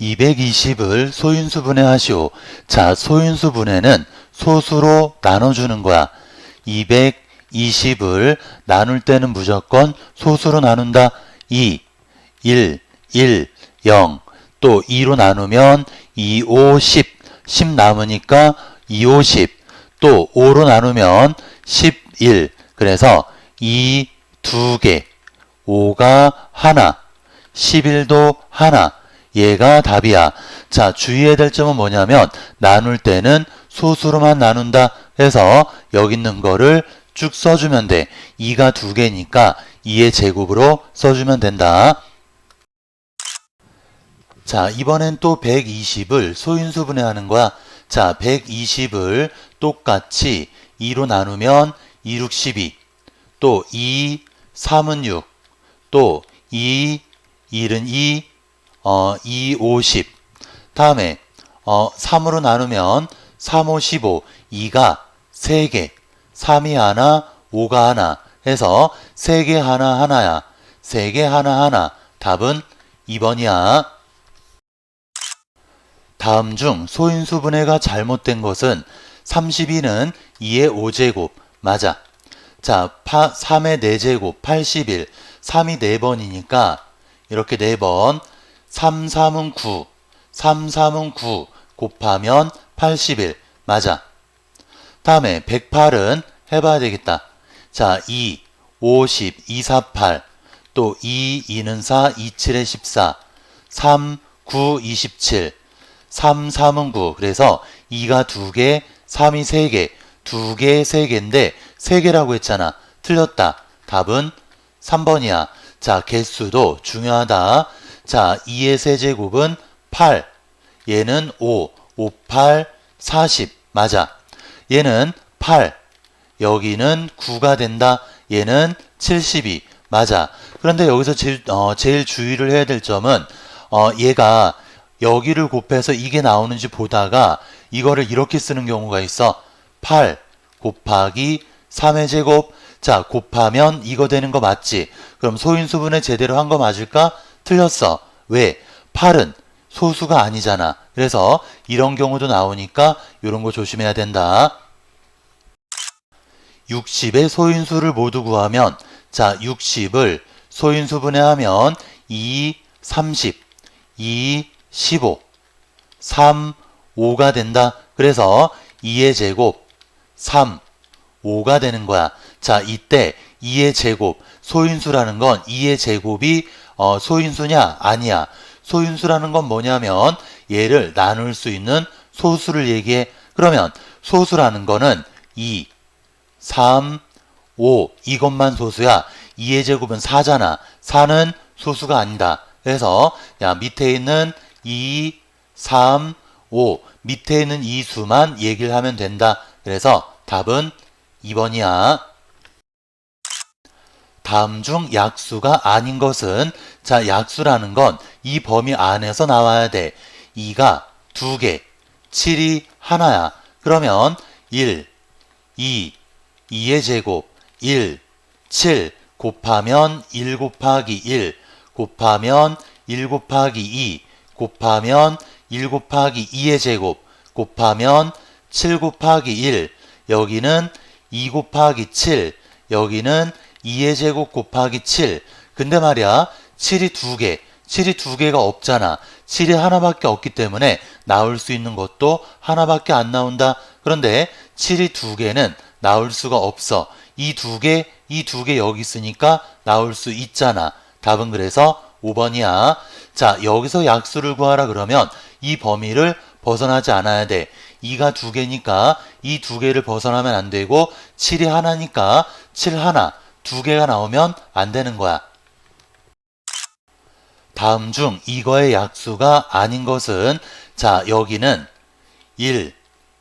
220을 소인수 분해 하시오. 자, 소인수 분해는 소수로 나눠주는 거야. 220을 나눌 때는 무조건 소수로 나눈다. 2, 1, 1, 0. 또 2로 나누면 2, 5, 10. 10 남으니까 2, 5, 10. 또 5로 나누면 11. 그래서 2, 2개. 5가 하나. 11도 하나. 얘가 답이야. 자, 주의해야 될 점은 뭐냐면 나눌 때는 소수로만 나눈다 해서 여기 있는 거를 쭉 써주면 돼. 2가 두 개니까 2의 제곱으로 써주면 된다. 자, 이번엔 또 120을 소인수 분해하는 거야. 자, 120을 똑같이 2로 나누면 2, 6, 12. 또 2, 3은 6. 또 2, 1은 2, 어, 2, 5, 10. 다음에 어, 3으로 나누면 3, 5, 15. 2가 3개. 3이 하나, 5가 하나 해서 3개 하나 하나야. 3개 하나 하나. 답은 2번이야. 다음 중 소인수 분해가 잘못된 것은 32는 2의 5제곱 맞아. 자, 3의 4제곱 81. 3이 4번이니까 이렇게 4번 3, 3은 9. 3, 3은 9 곱하면 81. 맞아. 다음에 108은 해봐야 되겠다. 자, 2, 50, 2, 4, 8. 또 2, 2는 4, 2, 7에 14. 3, 9, 27. 3, 3은 9. 그래서 2가 2개, 3이 3개. 2개, 3개인데 3개라고 했잖아. 틀렸다. 답은 3번이야. 자, 개수도 중요하다. 자, 2의 세제곱은 8. 얘는 5. 5, 8, 40. 맞아. 얘는 8. 여기는 9가 된다. 얘는 72. 맞아. 그런데 여기서 제일, 어, 제일 주의를 해야 될 점은, 어, 얘가 여기를 곱해서 이게 나오는지 보다가 이거를 이렇게 쓰는 경우가 있어. 8 곱하기 3의 제곱. 자, 곱하면 이거 되는 거 맞지? 그럼 소인수분해 제대로 한 거 맞을까? 틀렸어. 왜? 8은 소수가 아니잖아. 그래서 이런 경우도 나오니까 이런 거 조심해야 된다. 60의 소인수를 모두 구하면 자 60을 소인수 분해하면 2, 30, 2, 15, 3, 5가 된다. 그래서 2의 제곱 3, 5가 되는 거야. 자 이때 2의 제곱 소인수라는 건 2의 제곱이 어, 소인수냐? 아니야. 소인수라는 건 뭐냐면 얘를 나눌 수 있는 소수를 얘기해. 그러면 소수라는 거는 2, 3, 5 이것만 소수야. 2의 제곱은 4잖아. 4는 소수가 아니다. 그래서 야 밑에 있는 2, 3, 5 밑에 있는 이 수만 얘기를 하면 된다. 그래서 답은 2번이야. 다음 중 약수가 아닌 것은 자 약수라는 건 이 범위 안에서 나와야 돼. 2가 2개, 7이 하나야. 그러면 1, 2, 2의 제곱 1, 7 곱하면 1 곱하기 1 곱하면 1 곱하기 2 곱하면 1 곱하기 2의 제곱 곱하면 7 곱하기 1 여기는 2 곱하기 7 여기는 2의 제곱 곱하기 7 근데 말이야 7이 2개 7이 2개가 없잖아. 7이 하나밖에 없기 때문에 나올 수 있는 것도 하나밖에 안 나온다. 그런데 7이 2개는 나올 수가 없어. 이두 개, 이두개 여기 있으니까 나올 수 있잖아. 답은 그래서 5번이야. 자 여기서 약수를 구하라 그러면 이 범위를 벗어나지 않아야 돼. 2가 두 개니까 이두 개를 벗어나면 안 되고 7이 하나니까 7 하나 두 개가 나오면 안 되는 거야. 다음 중 이거의 약수가 아닌 것은 자 여기는 1,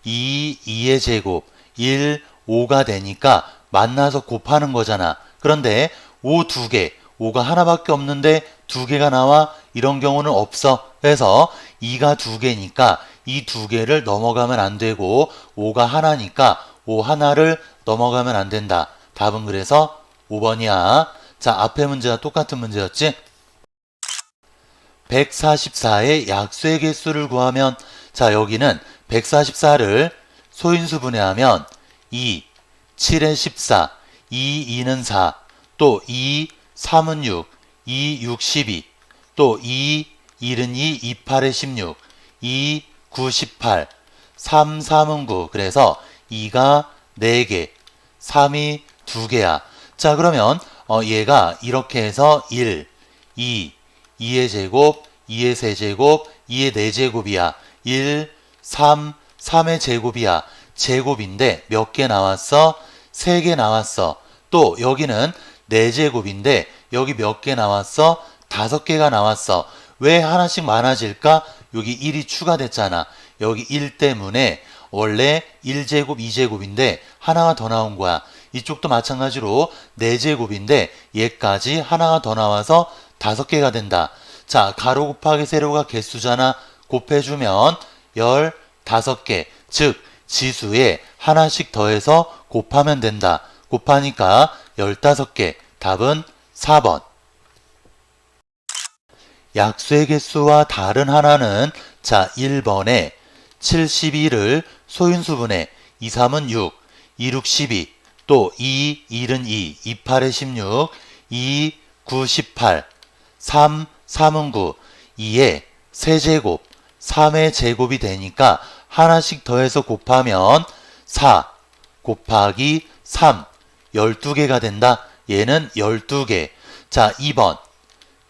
2, 2의 제곱 1, 5가 되니까 만나서 곱하는 거잖아. 그런데 5 두 개, 5가 하나밖에 없는데 두 개가 나와 이런 경우는 없어. 그래서 2가 두 개니까 이 두 개를 넘어가면 안 되고 5가 하나니까 5 하나를 넘어가면 안 된다. 답은 그래서 5번이야. 자, 앞에 문제와 똑같은 문제였지? 144의 약수의 개수를 구하면 자 여기는 144를 소인수 분해하면 2, 7에 14, 2, 2는 4, 또 2, 3은 6, 2, 6, 12, 또 2, 1은 2, 2, 8에 16, 2, 9, 18, 3, 3은 9. 그래서 2가 4개, 3이 2개야. 자, 그러면 어, 얘가 이렇게 해서 1, 2, 2의 제곱, 2의 세제곱, 2의 4제곱이야. 1, 3, 3의 제곱이야. 제곱인데 몇 개 나왔어? 3개 나왔어. 또 여기는 4제곱인데 여기 몇 개 나왔어? 5개가 나왔어. 왜 하나씩 많아질까? 여기 1이 추가됐잖아. 여기 1 때문에 원래 1제곱, 2제곱인데 하나가 더 나온 거야. 이쪽도 마찬가지로 4제곱인데 얘까지 하나가 더 나와서 5개가 된다. 자, 가로 곱하기 세로가 개수잖아. 곱해주면 15개. 즉, 지수에 하나씩 더해서 곱하면 된다. 곱하니까 15개. 답은 4번. 약수의 개수와 다른 하나는 자 1번에 71을 소인수분해 2, 3은 6, 2, 6, 12, 또 2, 1은 2, 2, 8에 16, 2, 9, 18, 3, 3은 9, 2에 세제곱, 3의 제곱이 되니까 하나씩 더해서 곱하면 4 곱하기 3, 12개가 된다. 얘는 12개. 자, 2번.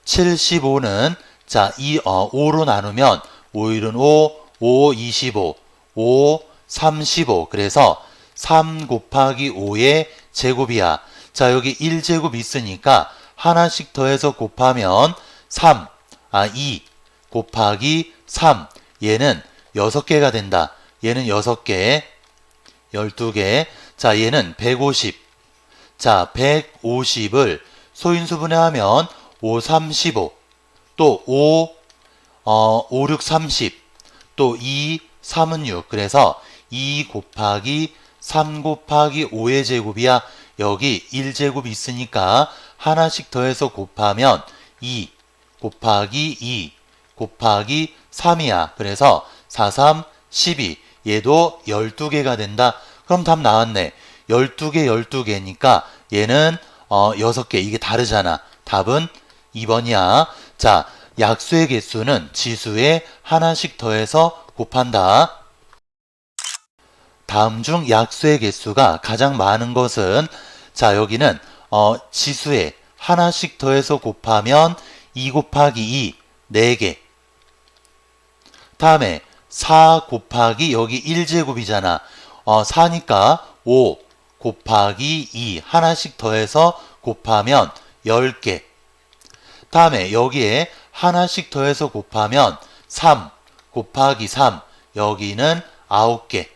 75는 자, 이 어, 5로 나누면 5일은 5, 5, 25, 5, 35. 그래서 3 곱하기 5의 제곱이야. 자, 여기 1제곱 있으니까 하나씩 더해서 곱하면 3, 아, 2 곱하기 3. 얘는 6개가 된다. 얘는 6개, 12개. 자, 얘는 150. 자, 150을 소인수분해 하면 5, 3, 15. 또 5, 어, 5, 6, 30. 또 2, 3은 6. 그래서 2 곱하기 3 곱하기 5의 제곱이야. 여기 1제곱 있으니까 하나씩 더해서 곱하면 2 곱하기 2 곱하기 3이야. 그래서 4, 3, 12. 얘도 12개가 된다. 그럼 답 나왔네. 12개, 12개니까 얘는 어, 6개. 이게 다르잖아. 답은 2번이야. 자, 약수의 개수는 지수에 하나씩 더해서 곱한다. 다음 중 약수의 개수가 가장 많은 것은 자, 여기는 어, 지수에 하나씩 더해서 곱하면 2 곱하기 2, 4개. 다음에 4 곱하기 여기 1제곱이잖아. 어, 4니까 5 곱하기 2 하나씩 더해서 곱하면 10개. 다음에 여기에 하나씩 더해서 곱하면 3 곱하기 3 여기는 9개.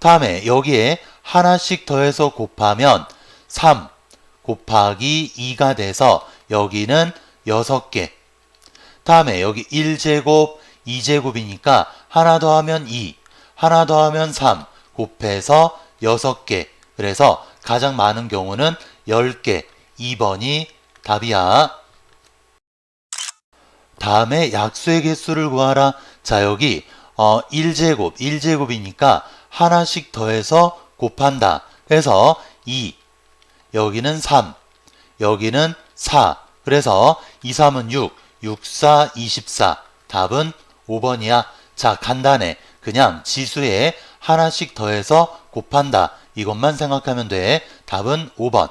다음에 여기에 하나씩 더해서 곱하면 3 곱하기 2가 돼서 여기는 6개. 다음에 여기 1제곱, 2제곱이니까 하나 더하면 2, 하나 더하면 3 곱해서 6개. 그래서 가장 많은 경우는 10개. 2번이 답이야. 다음에 약수의 개수를 구하라. 자, 여기 어 1제곱, 1제곱이니까 하나씩 더해서 곱한다. 그래서 2, 여기는 3, 여기는 4. 그래서 2, 3은 6, 6, 4, 24. 답은 5번이야. 자, 간단해. 그냥 지수에 하나씩 더해서 곱한다. 이것만 생각하면 돼. 답은 5번.